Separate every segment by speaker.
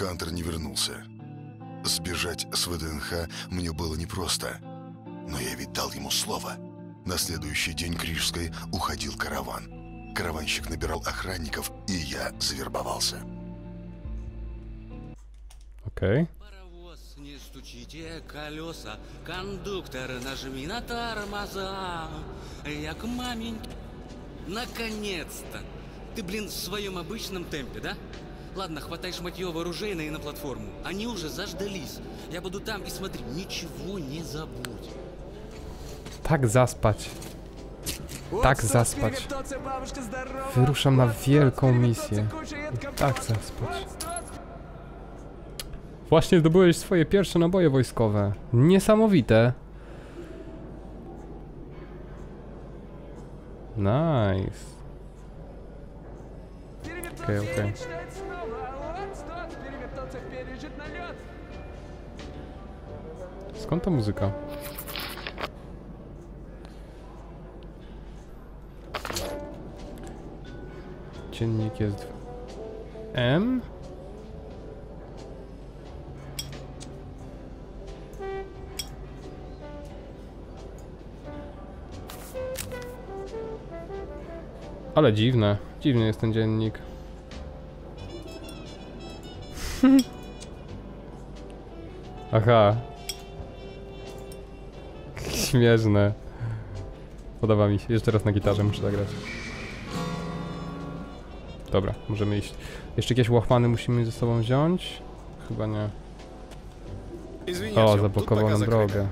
Speaker 1: Хантер не вернулся. Сбежать с ВДНХ мне было непросто. Но я ведь дал ему слово. На следующий день к Рижской уходил караван. Караванщик набирал охранников, и я завербовался.
Speaker 2: Okej.
Speaker 3: Паровоз, не стучите колеса, кондуктор, нажми на тормоза. Я к маменьке. Наконец-то! Ты, блин, в своем обычном темпе, да? Ладно, хватай шматье вооружейное и на платформу. Они уже заждались. Я буду там и смотри, ничего не забудь.
Speaker 2: Tak zaspać. Tak
Speaker 4: Вот,
Speaker 2: zaspać.
Speaker 4: перевертоться, бабушка, здорово.
Speaker 2: Wyruszam na
Speaker 4: Вот,
Speaker 2: wielką
Speaker 4: вот,
Speaker 2: misję.
Speaker 4: перевертоться, куча редко
Speaker 2: Tak
Speaker 4: просто.
Speaker 2: zaspać.
Speaker 4: Вот, вот.
Speaker 2: Właśnie zdobyłeś swoje pierwsze naboje wojskowe. Niesamowite. Nice.
Speaker 4: Перевертоться
Speaker 2: Окей, окей.
Speaker 4: и
Speaker 2: Skąd ta muzyka? Dziennik jest... w- M? Ale dziwne. Dziwny jest ten dziennik. Aha śmieszne. Podoba mi się. Jeszcze raz na gitarze muszę zagrać. Dobra, możemy iść. Jeszcze jakieś łachmany musimy ze sobą wziąć? Chyba nie. O, zablokowano drogę.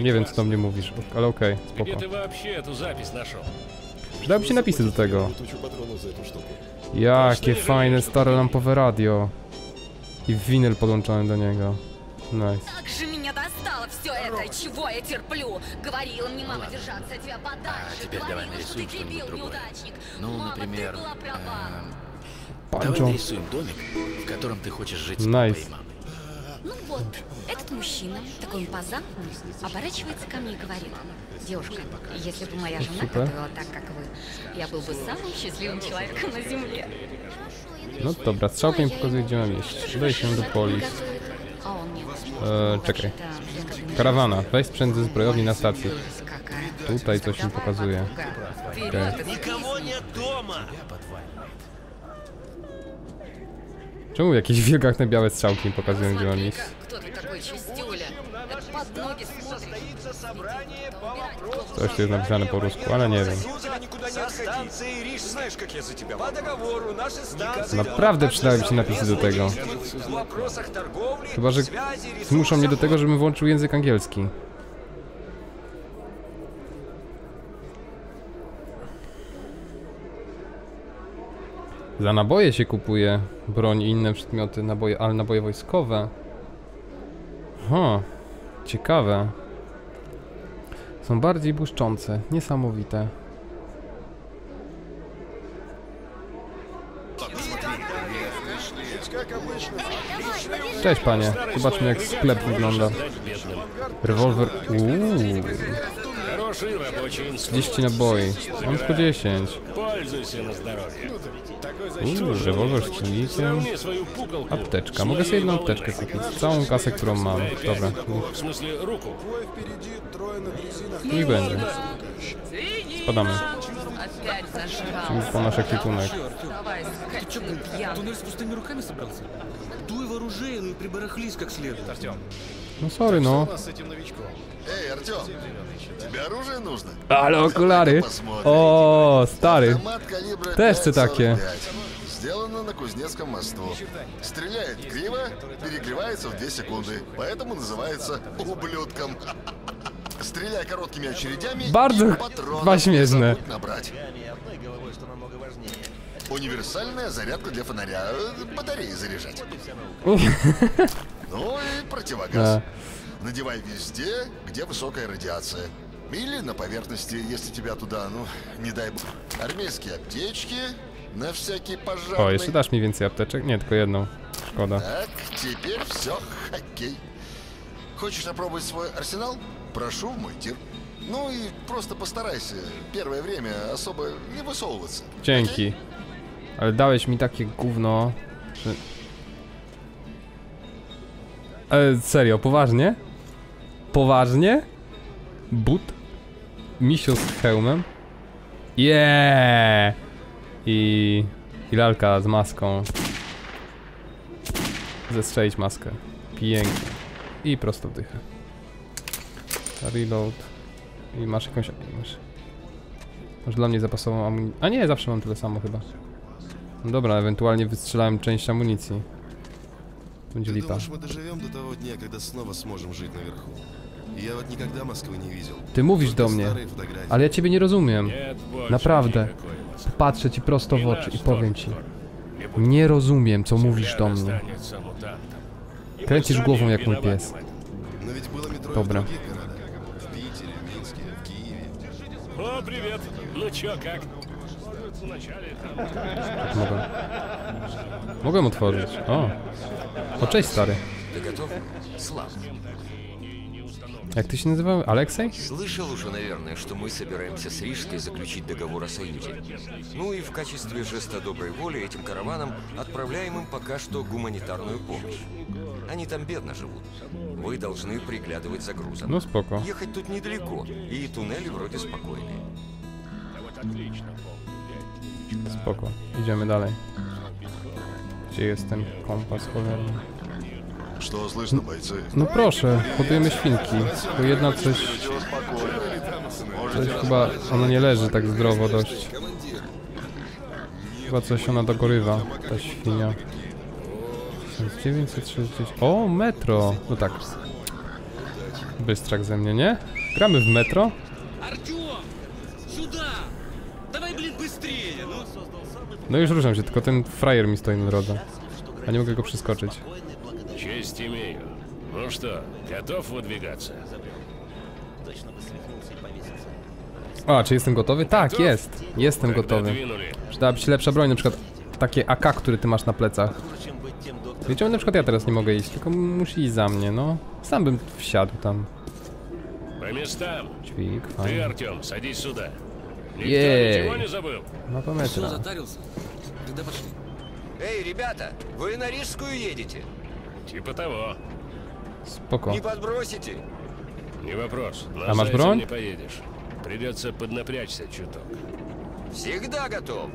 Speaker 2: Nie wiem, co do mnie mówisz, ale okej,
Speaker 5: okay,
Speaker 2: spoko. Się napisy do tego. Jakie fajne stare lampowe radio. I winyl podłączony do niego. Nice.
Speaker 6: Tak, это, чего я терплю? Говорила мне мама держаться от тебя подальше.
Speaker 3: А, теперь давай нарисуем что-нибудь другое.
Speaker 6: неудачник.
Speaker 3: Ну,
Speaker 6: мама,
Speaker 3: например, эм, давай нарисуем домик, в котором ты хочешь жить с папой и мамой.
Speaker 6: Ну вот, этот мужчина, такой импозантный, оборачивается ко мне и говорит. Девушка, если бы моя жена
Speaker 2: Супер.
Speaker 6: готовила так, как вы, я был бы самым счастливым человеком на земле.
Speaker 2: No dobra, strzałka mi pokazuje gdzie mam iść. Się do polis. E, czekaj. Karawana. Weź sprzęt ze zbrojowni na stację. Tutaj coś mi pokazuje.
Speaker 3: Okay.
Speaker 2: Czemu jakieś wielgachne białe strzałki mi pokazują, gdzie mam iść? Coś tu jest napisane po rusku, ale nie wiem
Speaker 7: станции Риж, знаешь, как я за тебя По договору наши станции
Speaker 2: Naprawdę przydałyby się napisy do tego.
Speaker 7: в вопросах торговли,
Speaker 2: Chyba, że
Speaker 7: связи,
Speaker 2: zmuszą mnie do
Speaker 7: ресурсов.
Speaker 2: tego, żebym włączył język angielski. Za naboje się kupuje broń i inne przedmioty, naboje, ale naboje wojskowe. Ha, ciekawe. Są bardziej błyszczące, niesamowite. Cześć panie, zobaczmy jak sklep wygląda. Rewolwer, uuu,
Speaker 5: Хороший рабочий инструмент.
Speaker 2: 30 naboi, mam tylko 10.
Speaker 5: Пользуйся на здоровье.
Speaker 2: Uuu, rewolwer z silnikiem.
Speaker 5: Сравни свою пуколку
Speaker 2: Apteczka,
Speaker 5: с
Speaker 2: mogę sobie
Speaker 5: моей
Speaker 2: jedną
Speaker 5: болтной.
Speaker 2: apteczkę kupić, całą kasę którą mam. Dobra,
Speaker 5: В смысле, руку.
Speaker 2: niech będzie. Spadamy.
Speaker 6: Опять зажрал.
Speaker 2: Czyli po nasz ekwipunek.
Speaker 6: Давай, скотина пьяный.
Speaker 3: Туннель с пустыми руками собрался? Дуй вооружейную и прибарахлись как следует.
Speaker 8: Артём,
Speaker 2: No sorry no.
Speaker 8: у нас с этим новичком.
Speaker 1: Эй, Артем, тебе оружие нужно?
Speaker 2: Stary.
Speaker 1: Автомат калибра
Speaker 2: Też chcę
Speaker 1: 5,45.
Speaker 2: takie.
Speaker 1: Сделано на Кузнецком мосту. Стреляет криво, перегревается в 2 секунды. Поэтому называется ублюдком. Стреляй короткими очередями
Speaker 2: Bardzo
Speaker 1: патронов набрать. Универсальная зарядка для фонаря. э, Батареи заряжать. Ну и противогаз.
Speaker 2: Да.
Speaker 1: Надевай везде, где высокая радиация. Или на поверхности, если тебя туда, ну, не дай бог. Армейские аптечки на всякий пожарный.
Speaker 2: O, jeszcze dasz mi więcej apteczek? Nie, tylko jedną. Szkoda.
Speaker 1: Так, теперь все, хоккей. Хочешь опробовать свой арсенал? Прошу в мой тир. Ну и просто постарайся первое время особо не высовываться.
Speaker 2: Dzięki. Ale dałeś mi takie gówno. Czy... E, serio, poważnie? Poważnie? But? Misio z hełmem? Yeah! I... I lalka z maską. Zestrzelić maskę. Pięknie. I prosto w dychę. Reload. I masz jakąś... Masz, masz dla mnie zapasową amunicję. A nie, zawsze mam tyle samo chyba. Dobra, ewentualnie wystrzelałem część amunicji. Będzie
Speaker 9: Ты
Speaker 2: lipa.
Speaker 9: думаешь, мы доживем до того дня, когда снова сможем жить наверху? Я вот никогда Москвы не видел.
Speaker 2: Ty mówisz
Speaker 9: Только
Speaker 2: do mnie,
Speaker 9: старые фотографии.
Speaker 2: ale ja ciebie nie rozumiem.
Speaker 5: Нет больше
Speaker 2: Naprawdę.
Speaker 5: никакой Москвы.
Speaker 2: Patrzę ci prosto w
Speaker 5: И
Speaker 2: oczy
Speaker 5: наш
Speaker 2: i powiem ci.
Speaker 5: тоже. И будь
Speaker 2: Nie rozumiem, co mówisz do
Speaker 5: земля
Speaker 2: mnie.
Speaker 5: останется мутантом. И мы
Speaker 2: Kręcisz
Speaker 5: сами
Speaker 2: głową jak mój
Speaker 5: виноваты
Speaker 2: pies.
Speaker 5: в этом.
Speaker 9: Но ведь было метро и
Speaker 2: Dobra.
Speaker 9: в других городах. В Питере, в Минске, в Киеве.
Speaker 5: О, привет. Ну чё, как? Вначале там...
Speaker 2: Mogę. Mogłem otworzyć. O. O, cześć stary.
Speaker 7: Ты готов? Слав,
Speaker 2: Jak ty się nazywał? Aleksej?
Speaker 7: слышал уже, наверное, что мы собираемся с Рижской заключить договор о союзе. Ну и в качестве жеста доброй воли этим караванам отправляем им пока что гуманитарную помощь. Они там бедно живут. Вы должны приглядывать за грузом.
Speaker 2: No spoko.
Speaker 7: Ехать тут недалеко, и туннели вроде спокойные.
Speaker 2: Spoko, idziemy dalej. Gdzie jest ten kompas cholerny? No proszę, hodujemy świnki. Bo jedna coś... Coś chyba... Ona nie leży tak zdrowo dość. Chyba coś ona dogorywa, ta świnia. 1960... O, metro! No tak. Bystrak ze mnie, nie? Gramy w metro? No już ruszam się, tylko ten frajer mi stoi na drodze. A nie mogę go przeskoczyć.
Speaker 5: Честь имею. Ну что, готов выдвигаться?
Speaker 2: A, czy jestem gotowy? Tak, jest. Jestem
Speaker 5: Тогда
Speaker 2: gotowy.
Speaker 5: двинули.
Speaker 2: Przydałaby się lepsza broń, na przykład takie AK, który ty masz na plecach. Wiecie, na przykład ja teraz nie mogę iść, tylko musi iść za mnie, no. Sam bym wsiadł tam.
Speaker 5: По местам.
Speaker 2: Dźwig,
Speaker 5: Ты,
Speaker 2: fajnie.
Speaker 5: Никто не забыл?
Speaker 3: Все,
Speaker 2: metra.
Speaker 3: затарился. Тогда пошли.
Speaker 7: Эй, ребята, вы на Рижскую едете?
Speaker 5: Типа того.
Speaker 2: Spoko.
Speaker 7: Не подбросите?
Speaker 5: Не вопрос. На
Speaker 2: А broń?
Speaker 5: не поедешь. Придется поднапрячься чуток.
Speaker 7: Всегда готов.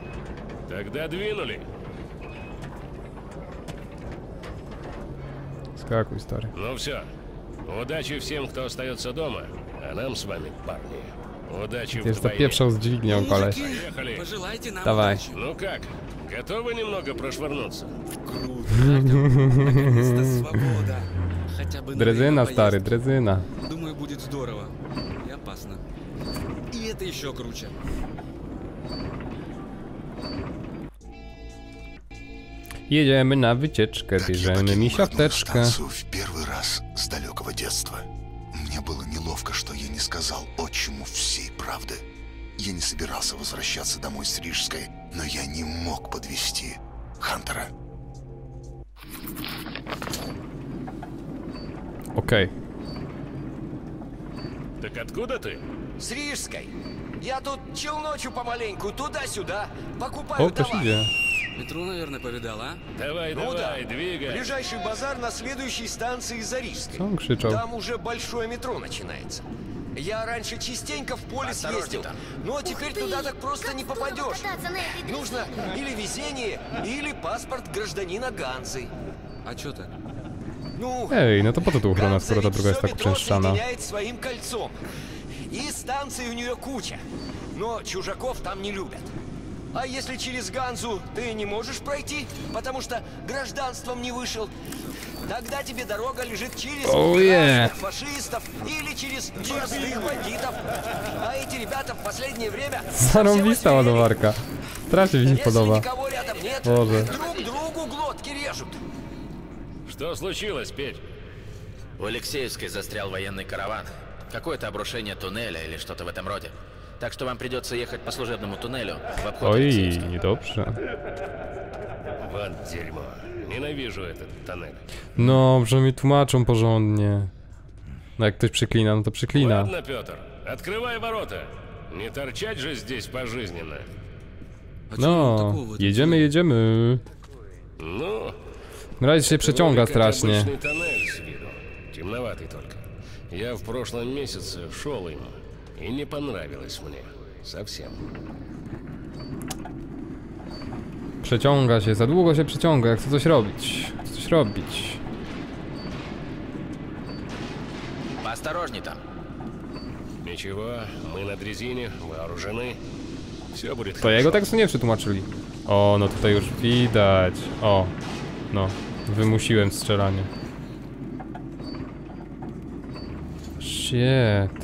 Speaker 5: Тогда двинули.
Speaker 2: Skakuj, stary.
Speaker 5: Ну все. Удачи всем, кто остается дома. А нам с вами, парни, удачи
Speaker 2: Ty jest
Speaker 5: вдвоем.
Speaker 2: zapieprzał z dźwignią,
Speaker 3: Ну,
Speaker 2: koleś.
Speaker 3: мужики,
Speaker 5: Поехали.
Speaker 3: Пожелайте нам
Speaker 2: Давай.
Speaker 3: удачи.
Speaker 5: Ну как, готовы немного прошвырнуться?
Speaker 3: Круто, Артем. Наконец-то свобода. Хотя бы на
Speaker 2: Drezyna,
Speaker 3: время
Speaker 2: stary,
Speaker 3: поездки.
Speaker 2: drezyna.
Speaker 3: Думаю, будет здорово. И опасно. И это еще круче.
Speaker 2: Jedziemy na wycieczkę,
Speaker 1: Как я
Speaker 2: bierzemy
Speaker 1: покинул
Speaker 2: mi
Speaker 1: родную
Speaker 2: siateczkę.
Speaker 1: станцию в первый раз с далекого детства. Мне было неловко, что я не сказал отчиму всей правды. Я не собирался возвращаться домой с Рижской, но я не мог подвести Хантера.
Speaker 2: Okej.
Speaker 5: Так откуда ты?
Speaker 7: С Рижской. Я тут челночу помаленьку, туда-сюда. Покупаю
Speaker 2: ktoś
Speaker 7: товар.
Speaker 2: idzie.
Speaker 3: Метро, наверное, повидал, а?
Speaker 5: Давай,
Speaker 7: Ну да.
Speaker 5: давай, двигай.
Speaker 7: Ближайший базар на следующей станции за Рижской.
Speaker 2: Co on krzyczał?
Speaker 7: Там уже большое метро начинается. Я раньше частенько в полис ездил, но теперь туда так просто не попадешь. Нужно или везение, или паспорт гражданина Ганзы.
Speaker 3: А чё так?
Speaker 7: Ну,
Speaker 2: ta
Speaker 7: ведь
Speaker 2: droga jest
Speaker 7: всё
Speaker 2: tak
Speaker 7: метро
Speaker 2: uczęszczana?
Speaker 7: соединяет своим кольцом. И станций у нее куча. Но чужаков там не любят. А если через Ганзу ты не можешь пройти, потому что гражданством не вышел, тогда тебе дорога лежит через
Speaker 2: Oh, yeah.
Speaker 7: красных фашистов или через простых бандитов. А эти ребята в последнее время
Speaker 2: się
Speaker 7: Если
Speaker 2: podoba.
Speaker 7: никого рядом нет,
Speaker 2: Боже.
Speaker 7: друг другу глотки режут.
Speaker 5: Что случилось, Петь?
Speaker 10: У Алексеевской застрял военный караван. Какое-то обрушение туннеля или что-то в этом роде. Так что вам придется ехать по служебному туннелю в обход
Speaker 2: Oj,
Speaker 10: Алексеевской.
Speaker 2: niedobrze.
Speaker 5: Вот дерьмо. Ненавижу этот тоннель.
Speaker 2: No, że mi tłumaczą porządnie. No jak ktoś przyklina, no to przyklina.
Speaker 5: Ладно, Петр, открывай ворота. Не торчать же здесь пожизненно.
Speaker 2: No, jedziemy, jedziemy.
Speaker 5: Ну,
Speaker 2: Na razie się przeciąga
Speaker 5: вроде как
Speaker 2: strasznie.
Speaker 5: обычный тоннель с виду. Темноватый только. Я в прошлом месяце шел им, и не понравилось мне. Совсем.
Speaker 2: Przeciąga się, za długo się przeciąga, jak chce coś robić. Chce coś robić.
Speaker 10: Поосторожней там.
Speaker 5: Ничего, мы на дрезине, вооружены. Все будет
Speaker 2: To jego tekstu nie przetłumaczyli. O, no tutaj już widać. O, no, wymusiłem strzelanie. Shit.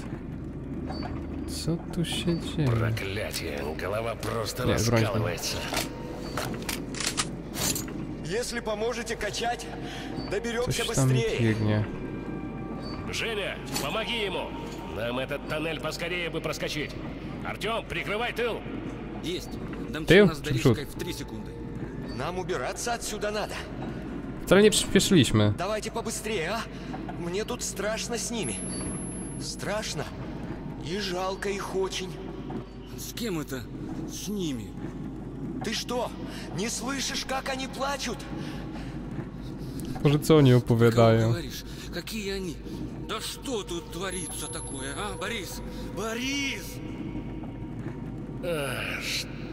Speaker 2: Tu się dzieje?
Speaker 5: Проклятие, голова просто
Speaker 2: Не, вроде бы.
Speaker 5: раскалывается.
Speaker 7: Если поможете качать, доберемся быстрее.
Speaker 2: biegnie.
Speaker 5: Женя, помоги ему! Нам этот тоннель поскорее бы проскочить. Артем, прикрывай тыл!
Speaker 3: Есть. Домчу
Speaker 2: Ты?
Speaker 3: нас до в три секунды.
Speaker 7: Нам убираться отсюда надо.
Speaker 2: Wcale nie przyspieszyliśmy.
Speaker 7: Давайте побыстрее, а? Мне тут страшно с ними. Страшно. И жалко их очень.
Speaker 3: С кем это? С ними.
Speaker 7: Ты что, не слышишь, как они плачут?
Speaker 2: Może co oni opowiadają?
Speaker 3: говоришь? Какие они? Да что тут творится такое, а, Борис? Борис!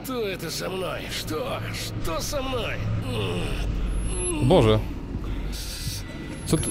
Speaker 5: Что это со мной? Что? Что со мной?
Speaker 2: Boże. Co tu?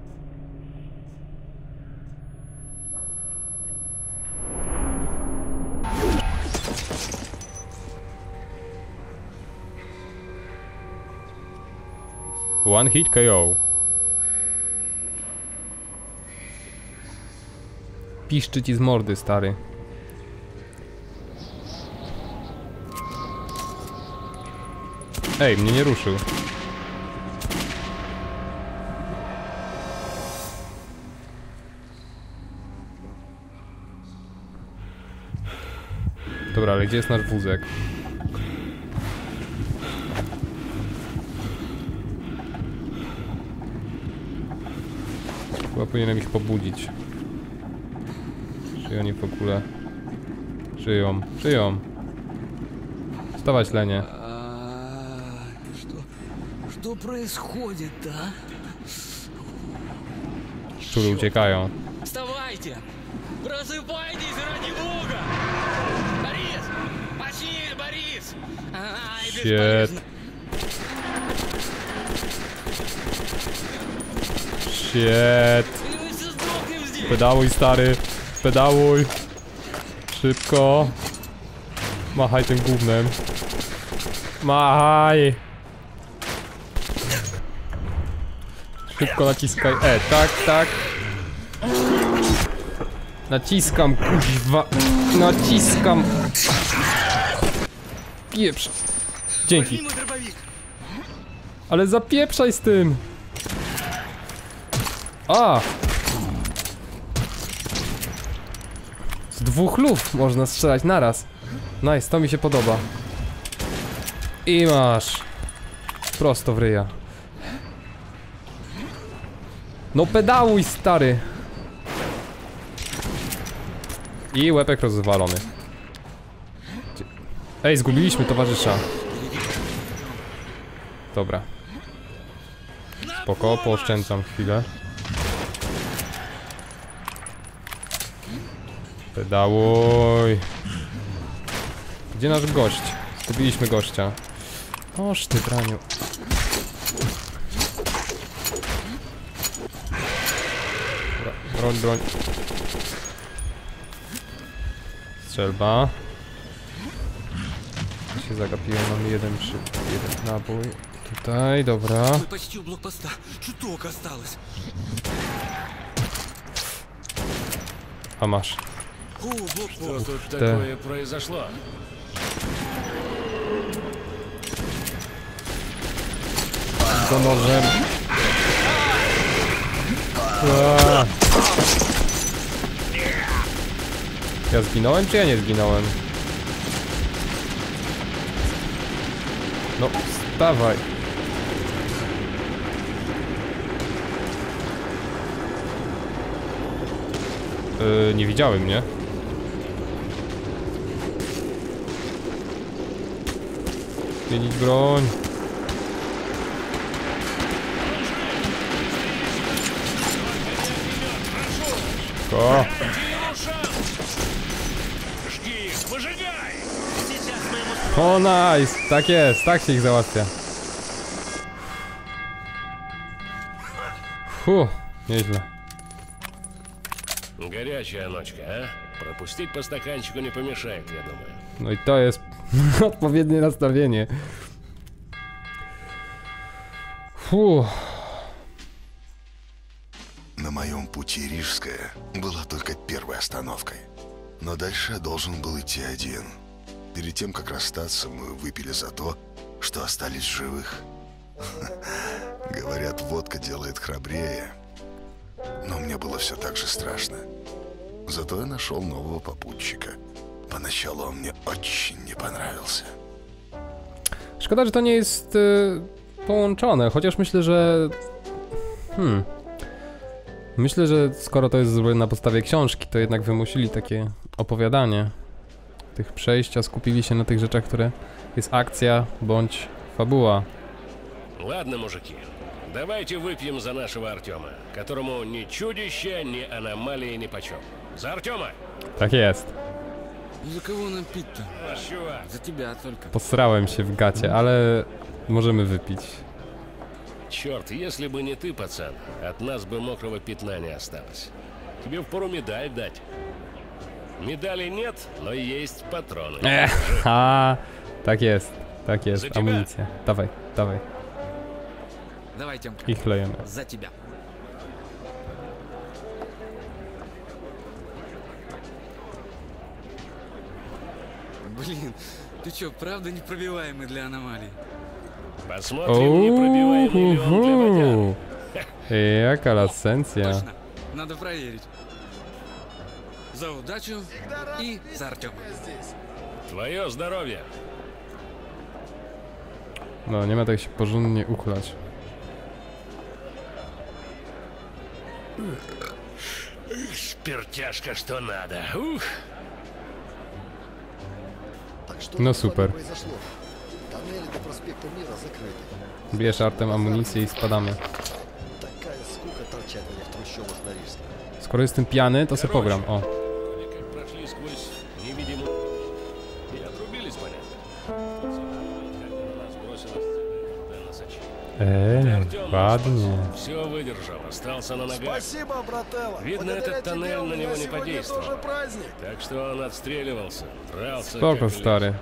Speaker 2: One hit KO. Piszczy ci z mordy, stary. Ej, mnie nie ruszył. Dobra, ale gdzie jest nasz wózek? Chyba powinienem ich pobudzić. Czy oni w ogóle... Żyją, żyją. Wstawać, Lenie.
Speaker 3: А, Что, что происходит, а?
Speaker 2: Szczury uciekają.
Speaker 3: Вставайте! Просыпайтесь, ради бога! Борис! Почини, Борис! Ай,
Speaker 2: Shit.
Speaker 3: бесполезно.
Speaker 2: Shit. Pedałuj, stary. Pedałuj. Szybko. Machaj tym gównem. Machaj. Szybko naciskaj. E, tak, tak. Naciskam, kuźwa. Naciskam. Pieprz. Dzięki. Ale zapieprzaj z tym. A! Z dwóch luf można strzelać naraz. Nice, to mi się podoba. I masz. Prosto w ryja. No pedałuj, stary! I łepek rozwalony. Ej, zgubiliśmy towarzysza. Dobra. Spoko, pooszczędzam chwilę. Pedałuj. Gdzie nasz gość? Zgubiliśmy gościa. Oż ty braniu. Broń, broń. Strzelba. Się zagapiłem, mamy jeden przy... jeden nabój. Tutaj, dobra. A masz.
Speaker 5: Что тут
Speaker 2: Да.
Speaker 5: такое произошло?
Speaker 2: Za nożem. Aaa. Ja zginąłem, czy ja nie zginąłem? No, wstawaj. Yy, nie widziałem mnie. Отследить бронь. Ко. О, найс! Так є, таксі їх завести. Фу, неизменно.
Speaker 5: Горячая ночка, а? Пропустить по стаканчику не помешает, я думаю.
Speaker 2: No i to jest odpowiednie nastawienie. Fu,
Speaker 1: На моем пути Рижская была только первой остановкой. Но дальше я должен был идти один. Перед тем, как расстаться, мы выпили за то, что остались живых. Говорят, водка делает храбрее. Но мне было все так же страшно. Зато я нашел нового попутчика. Поначалу он мне очень не понравился.
Speaker 2: szkoda, że to nie jest y, połączone, chociaż myślę, że... Hmm. Myślę, że skoro to jest zrobione na podstawie książki, to jednak wymusili takie opowiadanie tych przejść, a skupili się na tych rzeczach, które jest akcja bądź fabuła.
Speaker 5: Ладно, мужики, давайте выпьем за нашего Артема, которому ни чудище, ни аномалии ни почем. За Артема!
Speaker 2: Tak jest.
Speaker 3: За кого нам пить-то?
Speaker 5: Наш чувак.
Speaker 3: За тебя только.
Speaker 2: Posrałem się w gacie, ale możemy wypić.
Speaker 5: Черт, если бы не ты, пацан, от нас бы мокрого пятна не осталось. Тебе впору медаль дать. Медалей нет, но есть патроны.
Speaker 2: Tak jest, tak
Speaker 5: Za
Speaker 2: jest,
Speaker 5: ciebie.
Speaker 2: amunicja. Dawaj, dawaj,
Speaker 3: Давай, Тёмка.
Speaker 2: i chlejemy.
Speaker 3: За тебя. Блин, ты чё, правда непробиваемый для аномалий?
Speaker 5: Посмотрим, непробиваемый ли он для водян.
Speaker 2: Lasencja.
Speaker 3: Точно, надо проверить. За удачу и за Артема.
Speaker 5: Твое здоровье.
Speaker 2: No, nie ma tak się porządnie uchlać.
Speaker 5: Спиртяшка, что надо. Ух.
Speaker 2: No super. Bierz artem amunicję i spadamy. Skoro jestem pijany, to se pogram. O.
Speaker 5: Артем
Speaker 2: ładnie.
Speaker 5: Все выдержал, остался на ногах.
Speaker 11: Спасибо, брателло.
Speaker 5: Видно,
Speaker 11: Благодаря
Speaker 5: этот тоннель на него не подействовал.
Speaker 11: тоже праздник.
Speaker 5: Так что он отстреливался, дрался.
Speaker 2: Stary.
Speaker 5: лис.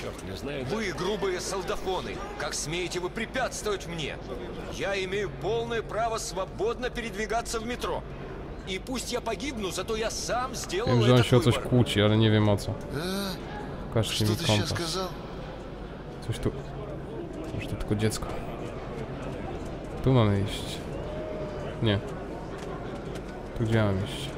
Speaker 5: Черт, не знаю.
Speaker 7: Вы грубые солдафоны! Как смеете вы препятствовать мне? Я имею полное право свободно передвигаться в метро. И пусть я погибну, зато я сам сделал
Speaker 2: on
Speaker 7: этот
Speaker 2: się o coś
Speaker 7: выбор.
Speaker 2: kłóci, ale nie wiem o co. Pokażcie
Speaker 1: что
Speaker 2: mi
Speaker 1: ты сейчас
Speaker 2: kompas.
Speaker 1: сказал?
Speaker 2: Coś tu... Coś tu tylko dziecko. Tu mamy iść. Nie. Tu gdzie mamy iść?